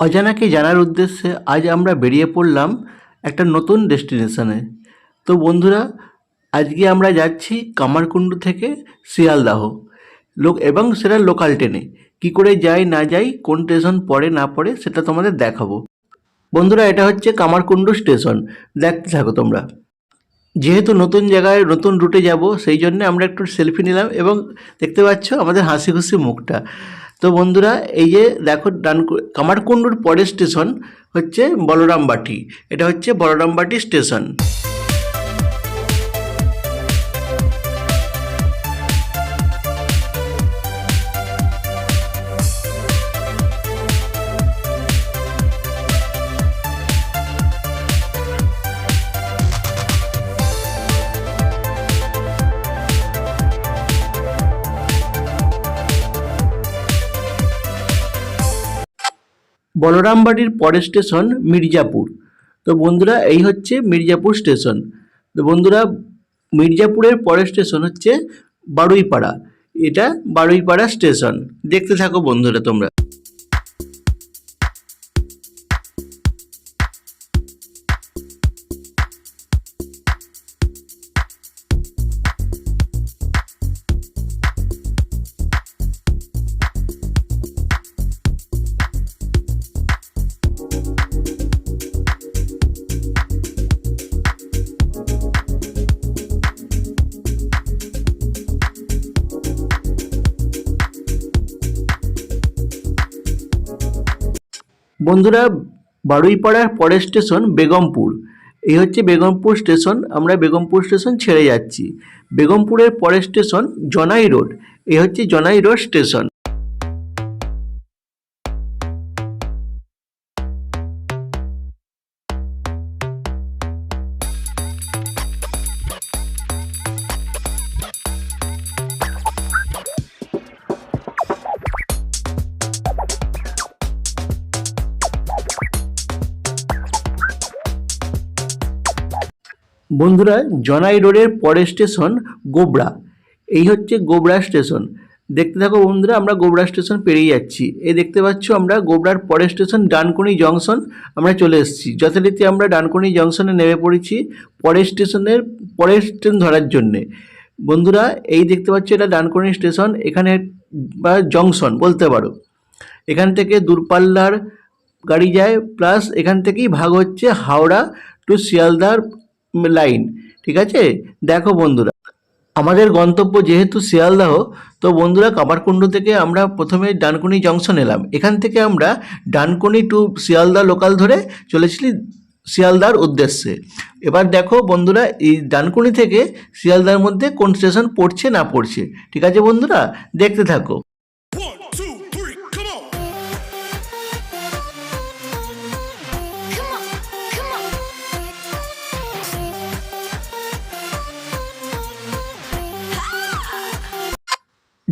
অজানাকে জানার উদ্দেশ্যে আজ আমরা বেরিয়ে পড়লাম একটা নতুন ডেস্টিনেশনে। তো বন্ধুরা, আজকে আমরা যাচ্ছি কামারকুণ্ডু থেকে শিয়ালদাহ। লোক এবং সেটা লোকাল ট্রেনে। কী করে যাই, না যাই, কোন স্টেশন পড়ে, না পড়ে, সেটা তোমাদের দেখাবো। বন্ধুরা, এটা হচ্ছে কামারকুণ্ডু স্টেশন। দেখতে থাকো তোমরা। যেহেতু নতুন জায়গায় নতুন রুটে যাব, সেই জন্য আমরা একটু সেলফি নিলাম এবং দেখতে পাচ্ছ আমাদের হাসি খুশি মুখটা। তো বন্ধুরা, এই যে দেখো ডান কামারকুণ্ডুর পরের স্টেশন হচ্ছে বলরামবাটি। এটা হচ্ছে বলরামবাটি স্টেশন। বলরামবাটির পরের স্টেশন মির্জাপুর। তো বন্ধুরা, এই হচ্ছে মির্জাপুর স্টেশন। তো বন্ধুরা, মির্জাপুরের পরের স্টেশন হচ্ছে বারুইপাড়া। এটা বারুইপাড়া স্টেশন। দেখতে থাকো বন্ধুরা তোমরা। বন্ধুরা বারুইপাড়ার পরের স্টেশন বেগমপুর। এই হচ্ছে বেগমপুর স্টেশন আমরা বেগমপুর স্টেশন ছেড়ে যাচ্ছি। বেগমপুরের পরের স্টেশন জনাই রোড এই হচ্ছে জনাই রোড স্টেশন বন্ধুরা, জনাই রোডের পরের স্টেশন গোবরা। এই হচ্ছে গোবরা স্টেশন। দেখতে থাকো বন্ধুরা, আমরা গোবরা স্টেশন পেরিয়ে যাচ্ছি। এই দেখতে পাচ্ছ আমরা গোবরার পরের স্টেশন ডানকুনি জংশন। আমরা চলে এসেছি। যথারীতি আমরা ডানকুনি জংশনে নেমে পড়েছি পরের স্টেশনের, পরের ট্রেন ধরার জন্যে। বন্ধুরা, এই দেখতে পাচ্ছ এটা ডানকুনি স্টেশন। এখানে বা জংশন বলতে পারো। এখান থেকে দূরপাল্লার গাড়ি যায়, প্লাস এখান থেকেই ভাগ হচ্ছে হাওড়া টু শিয়ালদার লাইন ঠিক আছে? দেখো বন্ধুরা, আমাদের গন্তব্য যেহেতু শিয়ালদাহ, তো বন্ধুরা কামারকুণ্ড থেকে আমরা প্রথমে ডানকুনি জংশন এলাম। এখান থেকে আমরা ডানকুনি টু শিয়ালদা লোকাল ধরে চলেছিলি শিয়ালদার উদ্দেশ্যে। এবার দেখো বন্ধুরা, এই ডানকুনি থেকে শিয়ালদার মধ্যে কোন স্টেশন পড়ছে না পড়ছে, ঠিক আছে বন্ধুরা? দেখতে থাকো।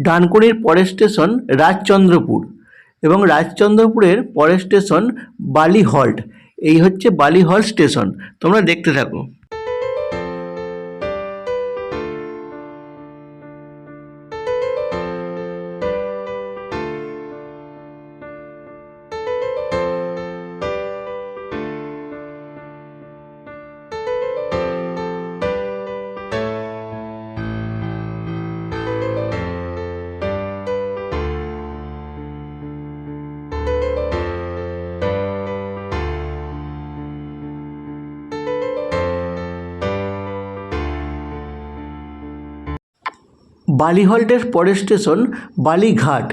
ডানকুনির পরের স্টেশন রাজচন্দ্রপুর এবং রাজচন্দ্রপুরের পরের স্টেশন বালি হল্ট এই হচ্ছে বালি হল্ট স্টেশন। তোমরা দেখতে থাকো। বালিহল্টের পরের স্টেশন বালিঘাট।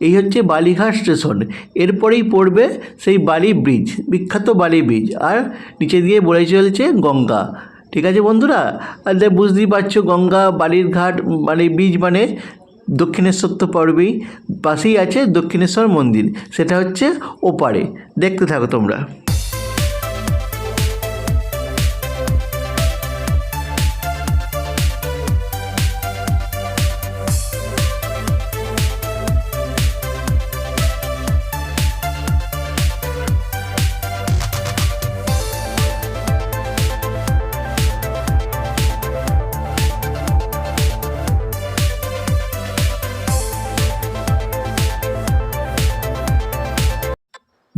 এই হচ্ছে বালিঘাট স্টেশন। এরপরেই পড়বে সেই বালি ব্রিজ, বিখ্যাত বালি ব্রিজ। আর নিচে দিয়ে বলে চলছে গঙ্গা। ঠিক আছে বন্ধুরা? আর দেখ, বুঝতেই পারছ, গঙ্গা বালির ঘাট মানে ব্রিজ মানে দক্ষিণেশ্বর তো পড়বেই। পাশেই আছে দক্ষিণেশ্বর মন্দির। সেটা হচ্ছে ওপারে। দেখতে থাকো তোমরা।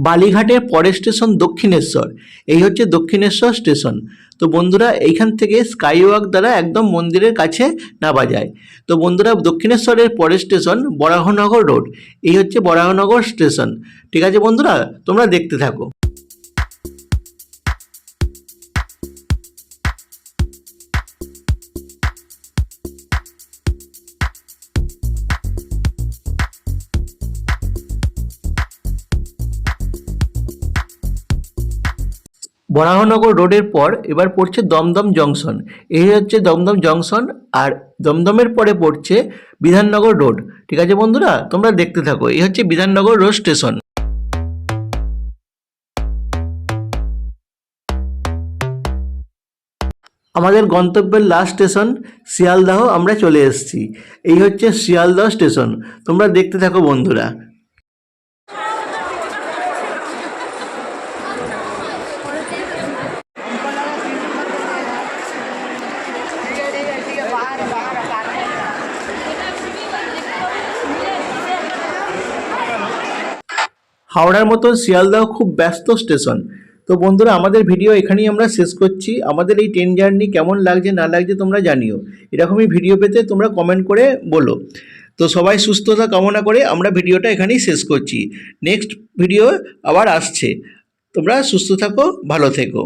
বালিঘাটের পরের স্টেশন দক্ষিণেশ্বর। এই হচ্ছে দক্ষিণেশ্বর স্টেশন তো বন্ধুরা, এইখান থেকে স্কাইওয়াক দ্বারা একদম মন্দিরের কাছে নামা যায়। তো বন্ধুরা, দক্ষিণেশ্বরের পরের স্টেশন বরাহনগর রোড এই হচ্ছে বরাহনগর স্টেশন ঠিক আছে বন্ধুরা, তোমরা দেখতে থাকো। বরাহনগর রোডের পর এবার পড়ছে দমদম জংশন। এই হচ্ছে দমদম জংশন আর দমদমের পরে পড়ছে বিধাননগর রোড। ঠিক আছে বন্ধুরা? তোমরা দেখতে থাকো। এই হচ্ছে বিধাননগর রোড স্টেশন। আমাদের গন্তব্যের লাস্ট স্টেশন শিয়ালদাহ, আমরা চলে এসেছি। এই হচ্ছে শিয়ালদাহ স্টেশন তোমরা দেখতে থাকো বন্ধুরা। হাওড়ার মতো শিয়ালদাও খুব ব্যস্ত স্টেশন। তো বন্ধুরা, আমাদের ভিডিও এখানেই আমরা শেষ করছি। আমাদের এই ট্রেন জার্নি কেমন লাগছে, না লাগছে তোমরা জানিও। এরকমই ভিডিও পেতে তোমরা কমেন্ট করে বলো। তো সবাই সুস্থতা কামনা করে আমরা ভিডিওটা এখানেই শেষ করছি। নেক্সট ভিডিও আবার আসছে। তোমরা সুস্থ থাকো, ভালো থেকো।